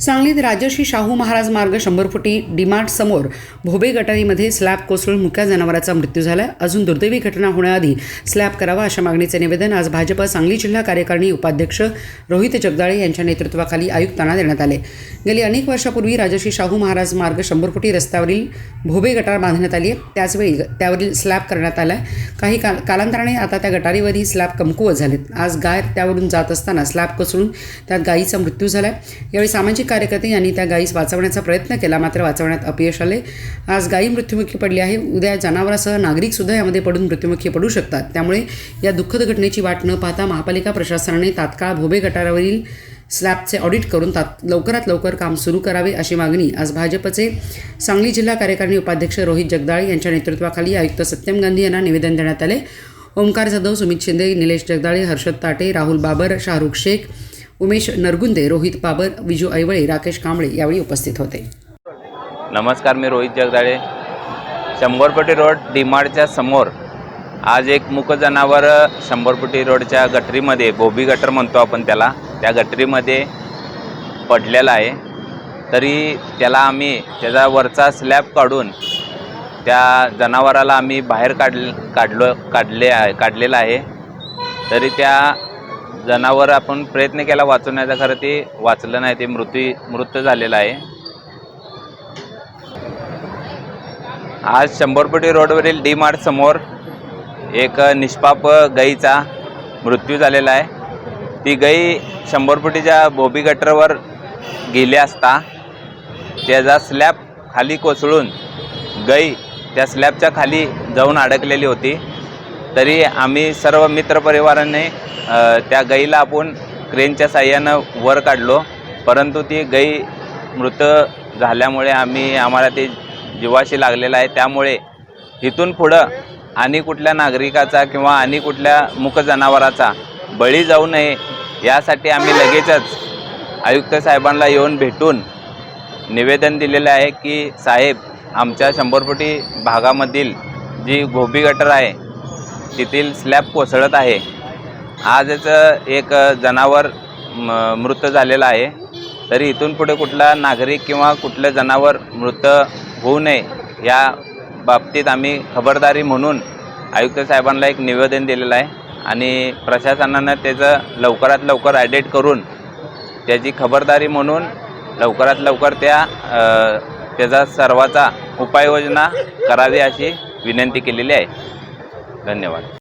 सांगलीत राजर्षी शाहू महाराज मार्ग शंभर फुटी डीमार्ट समोर भोबे गटारीमध्ये स्लॅब कोसळून मुक्या जनावराचा मृत्यू झाला. अजून दुर्दैवी घटना होण्याआधी स्लॅब करावा अशा मागणीचे निवेदन आज भाजपा सांगली जिल्हा कार्यकारिणी उपाध्यक्ष रोहित जगदाळे यांच्या नेतृत्वाखाली आयुक्तांना देण्यात आले. गेली अनेक वर्षापूर्वी राजर्षी शाहू महाराज मार्ग शंभर फुटी रस्त्यावरील भोबे गटार बांधण्यात आली आहे. त्याचवेळी त्यावरील स्लॅब करण्यात आला आहे काही काल कालांतराने आता त्या गटारीवरही स्लॅब कमकुवत झालेत. आज गाय त्यावरून जात असताना स्लॅब कोसळून त्यात गायीचा मृत्यू झाला आहे यावेळी सामाजिक कार्यकर्ते यांनी त्या गायीस वाचवण्याचा प्रयत्न केला. मात्र वाचवण्यात अपयश आले आज गायी मृत्युमुखी पडली आहे. उद्या जनावरासह नागरिकसुद्धा यामध्ये पडून मृत्युमुखी पडू शकतात. त्यामुळे या दुःखद घटनेची वाट न पाहता महापालिका प्रशासनाने तात्काळ भोबे गटारावरील स्लॅबचे ऑडिट करून तात लवकरात लवकर काम सुरू करावे अशी मागणी आज भाजपचे सांगली जिल्हा कार्यकारिणी उपाध्यक्ष रोहित जगदाळे यांच्या नेतृत्वाखाली आयुक्त सत्यम गांधी यांना निवेदन देण्यात आले. ओंकार जाधव सुमित शिंदे निलेश जगदाळे हर्षद ताटे राहुल बाबर शाहरुख शेख उमेश नरगुंदे रोहित बाबर विजू ऐवळे राकेश कांबळे यावेळी उपस्थित होते. नमस्कार मी रोहित जगदाळे. शंभरपटी रोड डीमार्टच्या समोर आज एक मुक जनावर शंभरपट्टी रोडच्या गटरीमध्ये बोबी गटर म्हणतो आपण त्याला. त्या गटरीमध्ये पडलेला आहे. तरी त्याला आम्ही त्याचा वरचा स्लॅब काढून त्या जनावराला आम्ही बाहेर काढ काढलो काढले आहे काढलेला आहे. तरी त्या जनावर आपण प्रयत्न केला वाचवण्याचा खरं ते वाचलं नाही ते मृत्यू मृत झालेलं आहे. आज शंभरपटी रोडवरील डी मार्ट समोर एक निष्पाप गाईचा मृत्यू झालेला आहे. ती गाई शंभरपट्टीच्या बोबी गटरवर गेले असता त्याचा स्लॅब खाली कोसळून गई त्या स्लॅबच्या खाली जाऊन अडकलेली होती. तरी आम्ही सर्व मित्रपरिवाराने त्या गाईला आपण क्रेनच्या साह्यानं वर काढलो. परंतु ती गाई मृत झाल्यामुळे आम्ही आम्हाला ते जीवाशी लागलेलं आहे. त्यामुळे इथून पुढं आणि कुठल्या नागरिकाचा किंवा आणि कुठल्या मुक जनावराचा बळी जाऊ नये यासाठी आम्ही लगेचच आयुक्त साहेबांना येऊन भेटून निवेदन दिलेलं आहे की साहेब आमच्या शंभरपोटी भागामधील जी गोबी गटर आहे तेथील स्लॅब कोसळत आहे. आजच एक जनावर म- मृत झालेलं आहे. तरी इथून पुढे कुठला नागरिक किंवा कुठलं जनावर मृत होऊ नये या बाबतीत आम्ही खबरदारी म्हणून आयुक्त साहेबांना एक निवेदन दिलेलं आहे. आणि प्रशासनानं त्याचं लवकरात लवकर ॲडिट करून त्याची खबरदारी म्हणून लवकरात लवकर त्या त्याचा सर्वाचा उपाययोजना करावी अशी विनंती केलेली आहे. धन्यवाद.